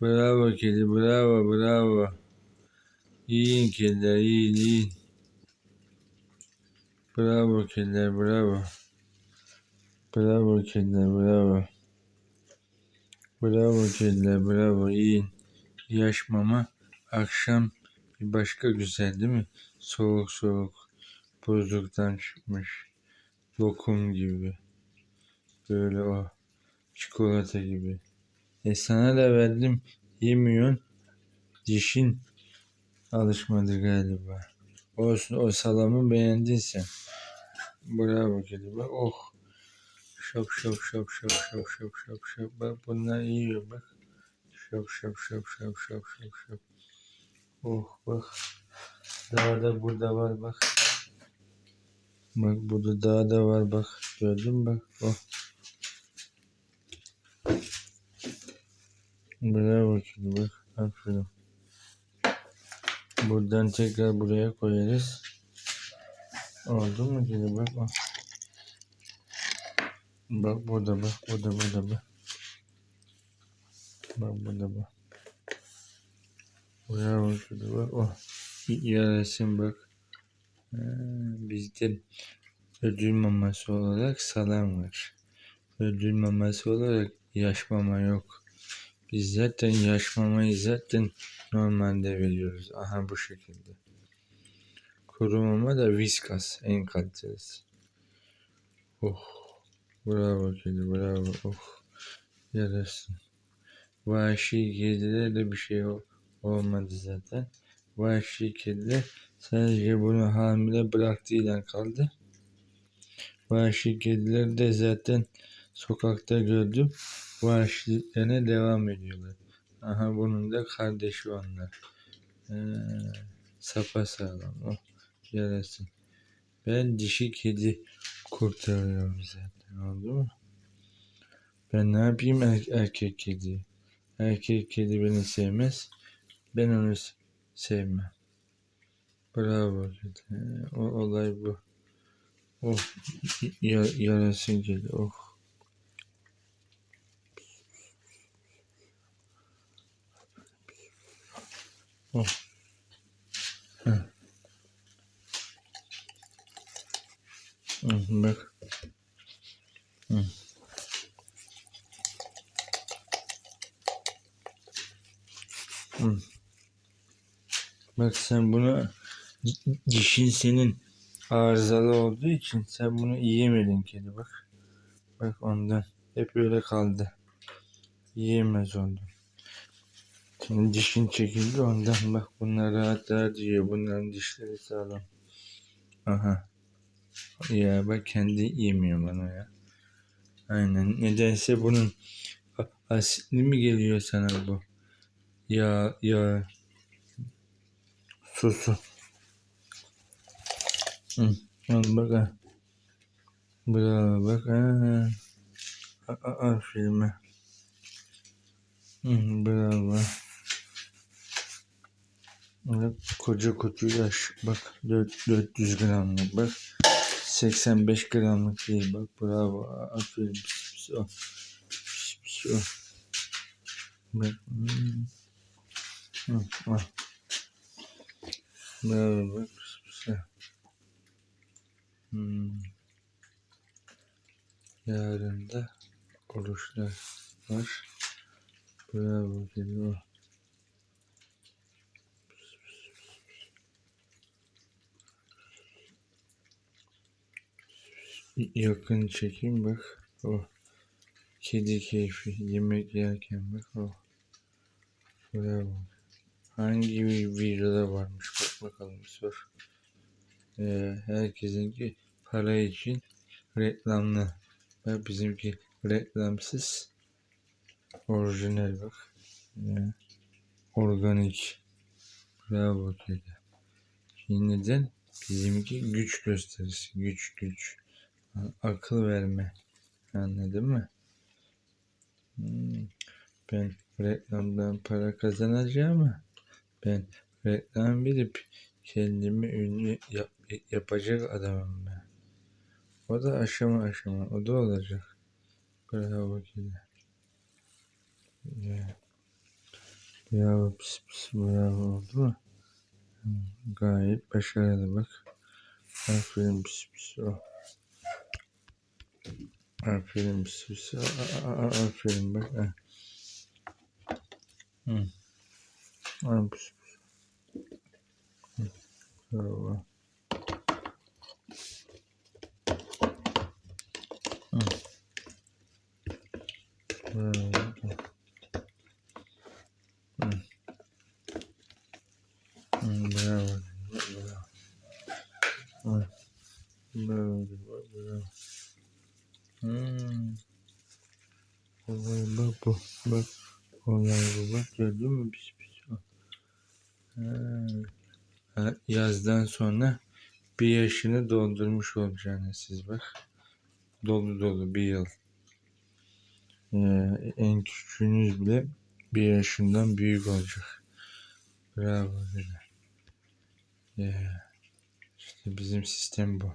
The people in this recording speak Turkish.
Bravo kedi, bravo, bravo. Yiyin kediler, yiyin, yiyin. Bravo kediler, bravo. Bravo kediler, bravo. Bravo kediler, bravo, yiyin. Yaş mama, akşam bir başka güzel değil mi? Soğuk soğuk, buzluktan çıkmış. Lokum gibi. Böyle o, çikolata gibi. E sana da verdim, yemiyorsun. Dişin alışmadı galiba. Olsun o salamı beğendin sen. Bravo kedi bak oh. Şap şap şap şap şap şap şap şap. Bak bunlar yiyor bak. Şap şap şap şap şap şap şap. Oh bak. Daha da burada var bak. Bak burada daha da var bak. Gördün mü bak. Oh. Bravo kedi bak. Aferin. Buradan tekrar buraya koyarız. Oldu mu kedi bak bak. Bak burada bak burada burada bak. Bak burada bak. Bravo kedi bak oh. Yarasın bak. Bizde ödül maması olarak salam var. Ödül maması olarak yaş mama yok. Biz zaten yaş mamayı zaten normalde veriyoruz. Aha bu şekilde. Kuru mama da Whiskas en kalitelisi. Oh. Bravo kedi bravo. Oh. Yarasın. Vahşi kedilere de bir şey ol- olmadı zaten. Vahşi kediler sadece bunu hamile bıraktığıyla kaldı. Vahşi kediler de zaten sokakta gördüm. Vahşiliklerine devam ediyorlar. Aha bunun da kardeşi onlar. Ee, sapa sağlam. Oh, yarasın. Ben dişi kedi kurtarıyorum zaten. Oldu mu? Ben ne yapayım er- erkek kedi? Erkek kedi beni sevmez. Ben onu sevmem. Bravo kedi. Ee, O olay bu. Oh, ya, yarasın kedi. Oh. Oh. Heh. Hı, bak. Hı. Hı. Bak sen bunu di- dişin senin arızalı olduğu için sen bunu yiyemedin kedi bak. Bak ondan hep öyle kaldı. Yiyemez oldun. Dişin çekildi ondan bak bunlar rahat rahat yiyor. Bunların dişleri sağlam. Aha. Ya bak kendi yemiyor bana ya. Aynen. Nedense bunun asitli mi geliyor sana bu? Ya ya sosu. Hı. Al bak ha. Bravo bak ha. Aferin ha. Bravo. Bak, koca kutu yaş. Bak 4, 400 gramlık bak. 85 gramlık değil bak. Bravo. Aferin. Pis, pis, o. Pis, pis, o. Bak. hmm. Hı, al. Bravo bak. Pis, pis, o. Hmm. Yarın da oruçlar var. Bravo kedi o. Yakın çekeyim bak. O. Kedi keyfi. Yemek yerken bak o. Bravo. Hangi bir videoda varmış bak bakalım bir sor. Ee, herkesinki para için reklamlı. Bak bizimki reklamsız. Orijinal bak. Ee, organik. Bravo kedi. Şimdi neden? Bizimki güç gösterisi. Güç güç. Akıl verme. Anladın mı? Hmm, Ben reklamdan para kazanacağım ben reklam verip kendimi ünlü yap- yapacak adamım ben. O da aşama aşama. O da olacak. Bravo kedi. Ya. Bravo pis pis bravo oldu mu? Gayet başarılı bak. Aferin pis pis o. Aferin pis pis. A- a- a- Aferin bak. ha. Hı. Al pis pis. Hı, Bravo. Hı. Bravo. Hı. Hı, Bravo. Bravo. Hı. Bravo. Bravo. Hmm. Olay bak bu. Bak. Olay bu. Bak gördün mü? Pis pis. Ha. Yazdan sonra bir yaşını doldurmuş olacaksınız siz bak. Dolu dolu bir yıl. Ee, en küçüğünüz bile bir yaşından büyük olacak. Bravo. Ya, işte bizim sistem bu.